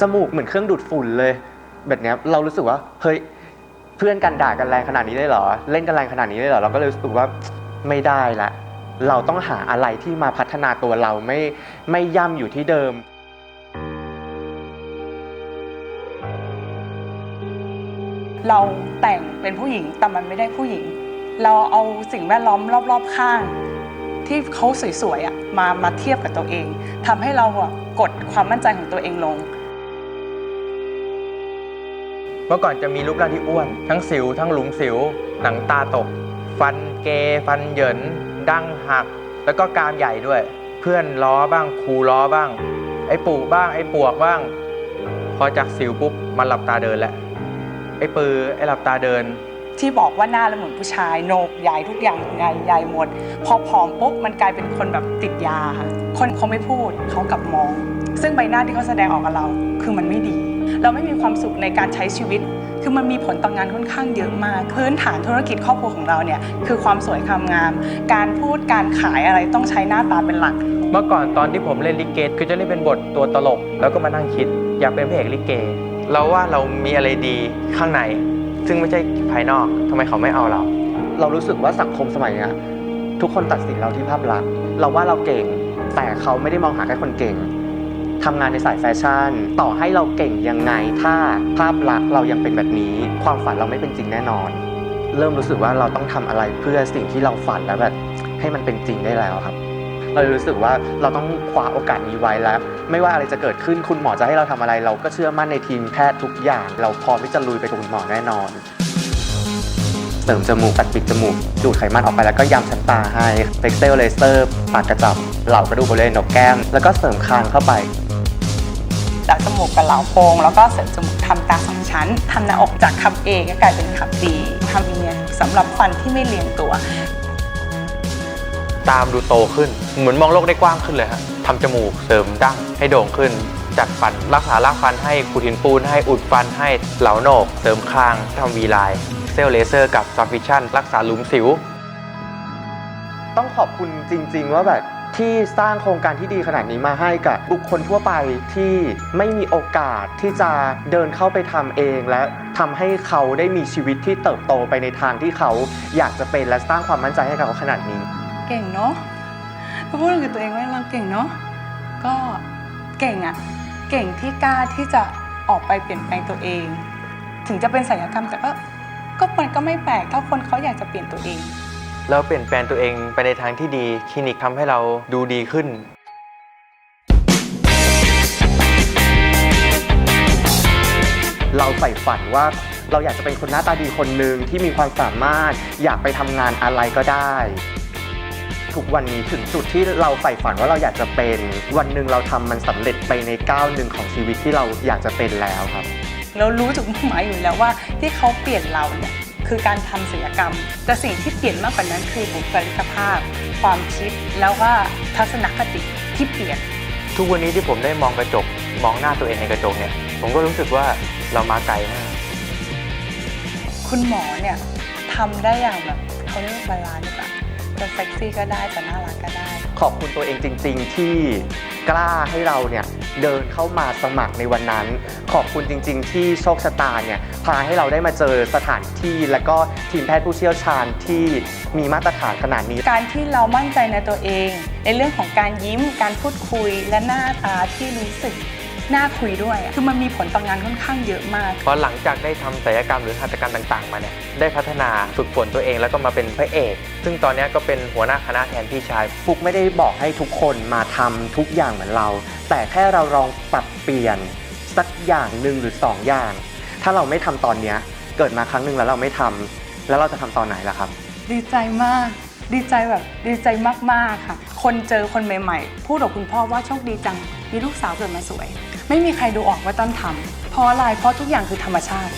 จมูกเหมือนเครื่องดูดฝุ่นเลย แบบเนี้ยเรารู้สึกว่าเฮ้ยเพื่อนกันด่ากันแรงขนาดนี้ได้เหรอ เล่นกันแรงขนาดนี้ได้เหรอเราก็เลยรู้สึกว่าไม่ได้ละเราต้องหาอะไรที่มาพัฒนาตัวเราไม่ไม่ย่ำอยู่ที่เดิมเราแต่งเป็นผู้หญิงแต่มันไม่ได้ผู้หญิง เราเอาสิ่งแวดล้อมรอบ ๆ ข้าง ที่เขาสวยๆอะมามาเทียบกับตัวเองทำให้เราอะกดความมั่นใจของตัวเองลง เมื่อก่อนจะมีรูปร่างที่อ้วน ทั้งสิว ทั้งหลุมสิว หนังตาตก ฟันเก ฟันเหยิน ดั้งหัก แล้วก็กรามใหญ่ด้วย เพื่อนล้อบ้างครูล้อบ้าง ไอ้ปู่บ้าง ไอ้ปวกบ้าง พอจากสิวปุ๊บมันหลับตาเดินแหละ ไอ้ปือ ไอ้หลับตาเดินที่บอกว่าหน้าแล้วเหมือนผู้ชายโหนกใหญ่ทุกอย่างใหญ่ใหญ่หมด พอผอมปุ๊บมันกลายเป็นคนแบบติดยาค่ะคนเขาไม่พูดเขากลับมอง ซึ่งใบหน้าที่เขาแสดงออกกับเราคือมันไม่ดี เราไม่มีความสุขในการใช้ชีวิต คือมันมีผลต่องงานค่อนข้างเยอะมากพื้นฐานธุรกิจครอบครัวของเราเนี่ยคือความสวยความงาม การพูดการขายอะไรต้องใช้หน้าตาเป็นหลัก เมื่อก่อนตอนที่ผมเล่นลิเกคือจะเล่นเป็นบทตัวตลก แล้วก็มานั่งคิด อยากเป็นพระเอกลิเก เราว่าเรามีอะไรดีข้างใน ซึ่งไม่ใช่ภายนอกทำไมเขาไม่เอาเรา เรารู้สึกว่าสังคมสมัยเนี้ยทุกคนตัดสินเราที่ภาพลักษณ์เราว่าเราเก่ง แต่เขาไม่ได้มองหาแค่คนเก่ง ทำงานในสายแฟชั่น ต่อให้เราเก่งยังไง ถ้าภาพลักษณ์เรายังเป็นแบบนี้ ความฝันเราไม่เป็นจริงแน่นอน เริ่มรู้สึกว่าเราต้องทำอะไรเพื่อสิ่งที่เราฝันแล้วแบบให้มันเป็นจริงได้แล้วครับ เรารู้สึกว่าเราต้องคว้าโอกาสนี้ไว้แล้ว ไม่ว่าอะไรจะเกิดขึ้นคุณหมอจะให้เราทำอะไร เราก็เชื่อมั่นในทีมแพทย์ทุกอย่าง เราพร้อมที่จะลุยไปกับคุณหมอแน่นอนเสริมจมูกตัดปีกจมูกดูดไขมันออกไปแล้วก็ยำชั้นตาให้เฟกเซลเลเซอร์ปากกระจับเหล่ากระดูกบริเวณหนกแก้ม แล้วก็เสริมคางเข้าไป มูกกับเหลาโพรงแล้วก็เสริมจมูกทำตาสองชั้นทำหน้าอกจากคำเอก็กลายเป็นคำดีทำเนียนสำหรับฟันที่ไม่เรียงตัว ตามดูโตขึ้น เหมือนมองโลกได้กว้างขึ้นเลยฮะทำจมูกเสริมดั้งให้โด่งขึ้นจัดฟันรักษารากฟันให้ขูดหินปูนให้อุดฟันให้เหลาโหนกเสริมคางทำวีไลน์เซลล์เลเซอร์กับซัฟฟิชั่นรักษาหลุมสิว ต้องขอบคุณจริง ๆ ว่าแบบ ที่สร้างโครงการที่ดีขนาดนี้มาให้กับบุคคลทั่วไปที่ไม่มีโอกาสที่จะเดินเข้าไปทำเอง และทำให้เขาได้มีชีวิตที่เติบโตไปในทางที่เขาอยากจะเป็นและสร้างความมั่นใจให้กับเขาขนาดนี้ เก่งเนาะก็พูดกับตัวเองว่าเราเก่งเนาะก็เก่งอะเก่งที่กล้าที่จะออกไปเปลี่ยนแปลงตัวเอง ถึงจะเป็นศัลยกรรมแต่ก็ก็มันก็ไม่แปลกถ้าคนเขาอยากจะเปลี่ยนตัวเอง แล้วเปลี่ยนแปลงตัวเองไปในทางที่ดีคลินิกทำให้เราดูดีขึ้นเราใฝ่ฝันว่าเราอยากจะเป็นคนหน้าตาดีคนหนึ่งที่มีความสามารถอยากไปทำงานอะไรก็ได้ ทุกวันนี้ถึงจุดที่เราใฝ่ฝันว่าเราอยากจะเป็น วันหนึ่งเราทำมันสำเร็จไปในก้าวหนึ่งของชีวิตที่เราอยากจะเป็นแล้วครับ เรารู้จุดมุ่งหมายอยู่แล้วว่าที่เขาเปลี่ยนเราเนี่ย คือการทำศัลยกรรม แต่สิ่งที่เปลี่ยนมากกว่านั้นคือบุคลิกภาพ ความคิดแล้วก็ทัศนคติที่เปลี่ยน ทุกวันนี้ที่ผมได้มองกระจกมองหน้าตัวเองในกระจกเนี่ย ผมก็รู้สึกว่าเรามาไกลมากคุณหมอเนี่ยทำได้อย่างแบบเขาเรียกบาลานซ์ดีกว่า จะเซ็กซี่ก็ได้จะน่ารักก็ได้ ขอบคุณตัวเองจริง ๆ ที่กล้าให้เราเนี่ยเดินเข้ามาสมัครในวันนั้น ขอบคุณจริง ๆ ที่โชคชะตาเนี่ยพาให้เราได้มาเจอสถานที่ และก็ทีมแพทย์ผู้เชี่ยวชาญที่มีมาตรฐานขนาดนี้ การที่เรามั่นใจในตัวเอง ในเรื่องของการยิ้มการพูดคุยและหน้าตาที่รู้สึก น่าคุยด้วยอะคือมันมีผลต่องานค่อนข้างเยอะมากเพราะหลังจากได้ทำศัลยกรรมหรือหัตถการต่างๆ มาเนี่ยได้พัฒนาฝึกฝนตัวเองแล้วก็มาเป็นพระเอก ซึ่งตอนเนี้ยก็เป็นหัวหน้าคณะแทนพี่ชาย ฟุกไม่ได้บอกให้ทุกคนมาทำทุกอย่างเหมือนเรา แต่แค่เราลองปรับเปลี่ยนสักอย่างหนึ่งหรือสองอย่าง ถ้าเราไม่ทำตอนเนี้ยเกิดมาครั้งหนึ่งแล้วเราไม่ทำแล้วเราจะทำตอนไหนล่ะครับ ดีใจมาก ดีใจแบบดีใจมากๆค่ะ คนเจอคนใหม่ ๆ พูดกับคุณพ่อว่าโชคดีจัง มีลูกสาวเกิดมาสวย ไม่มีใครดูออกว่าต้นทำเพราะอะไรเพราะทุกอย่างคือธรรมชาติ